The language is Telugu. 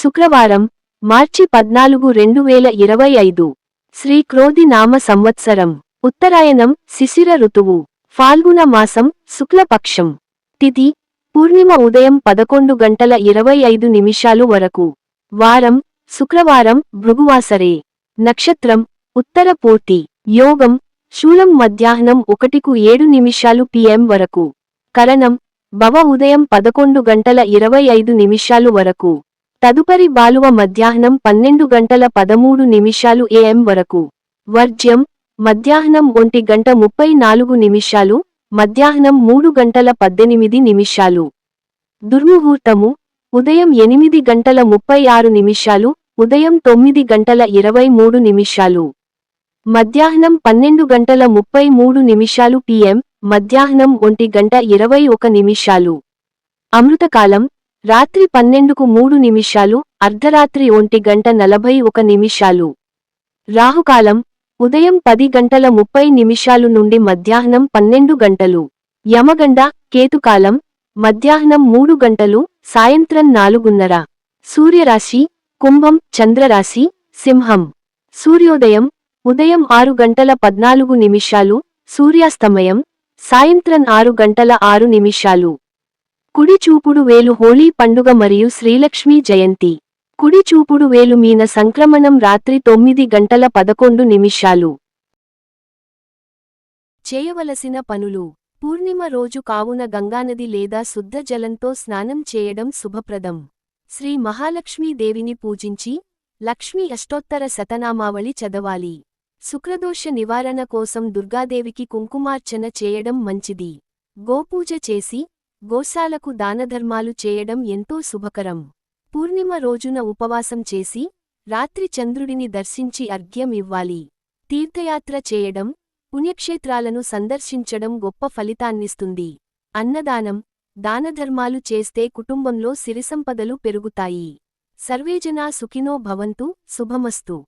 శుక్రవారం మార్చి పద్నాలుగు రెండు వేల ఇరవై ఐదు. శ్రీ క్రోధి నామ సంవత్సరం. ఉత్తరాయణం శిశిర ఋతువు. ఫాల్గుణ మాసం శుక్లపక్షం. తిథి పూర్ణిమ ఉదయం పదకొండు గంటల ఇరవై ఐదు నిమిషాలు వరకు. వారం శుక్రవారం భృగువాసరే. నక్షత్రం ఉత్తర పూర్తి యోగం శూలం మధ్యాహ్నం ఒకటికు ఏడు నిమిషాలు పిఎం వరకు. కరణం భవ ఉదయం పదకొండు గంటల ఇరవై ఐదు నిమిషాలు వరకు. తదుపరి బాలువ మధ్యాహ్నం పన్నెండు గంటల పదమూడు నిమిషాలు ఏఎం వరకు. వర్జ్యం మధ్యాహ్నం ఒంటి గంట ముప్పై నాలుగు నిమిషాలు మధ్యాహ్నం మూడు గంటల పద్దెనిమిది నిమిషాలు. దుర్ముహూర్తము ఉదయం ఎనిమిది గంటల ముప్పై ఆరు నిమిషాలు ఉదయం తొమ్మిది గంటల ఇరవై మూడు నిమిషాలు. మధ్యాహ్నం పన్నెండు గంటల ముప్పై మూడు నిమిషాలు పిఎం మధ్యాహ్నం ఒంటి గంట ఇరవై ఒక నిమిషాలు. అమృతకాలం రాత్రి పన్నెండుకు మూడు నిమిషాలు అర్ధరాత్రి ఒంటి గంట నలభై ఒక నిమిషాలు. రాహుకాలం ఉదయం పది గంటల ముప్పై నిమిషాలు నుండి మధ్యాహ్నం పన్నెండు గంటలు. యమగండ కేతుకాలం మధ్యాహ్నం మూడు గంటలు సాయంత్రం నాలుగున్నర. సూర్యరాశి కుంభం చంద్రరాశి సింహం. సూర్యోదయం ఉదయం ఆరు గంటల పద్నాలుగు నిమిషాలు సూర్యాస్తమయం సాయంత్రం ఆరు గంటల ఆరు నిమిషాలు. కుడి చూపుడు వేలు హోళీ పండుగ మరియు శ్రీలక్ష్మీ జయంతి. కుడి చూపుడు వేలు మీన సంక్రమణం రాత్రి తొమ్మిది గంటల పదకొండు నిమిషాలు. చేయవలసిన పనులు. పూర్ణిమ రోజు కావున గంగానది లేదా శుద్ధ జలంతో స్నానం చేయడం శుభప్రదం. శ్రీ మహాలక్ష్మీదేవిని పూజించి లక్ష్మీ అష్టోత్తర శతనామావళి చదవాలి. శుక్రదోష నివారణ కోసం దుర్గాదేవికి కుంకుమార్చన చేయడం మంచిది. గోపూజ చేసి గోశాలకు దానధర్మాలు చేయడం ఎంతో శుభకరం. పూర్ణిమ రోజున ఉపవాసం చేసి రాత్రి చంద్రుడిని దర్శించి అర్ఘ్యం ఇవ్వాలి. తీర్థయాత్ర చేయడం పుణ్యక్షేత్రాలను సందర్శించడం గొప్ప ఫలితాన్నిస్తుంది. అన్నదానం దానధర్మాలు చేస్తే కుటుంబంలో సిరిసంపదలు పెరుగుతాయి. సర్వేజనా సుఖినో భవంతు శుభమస్తు.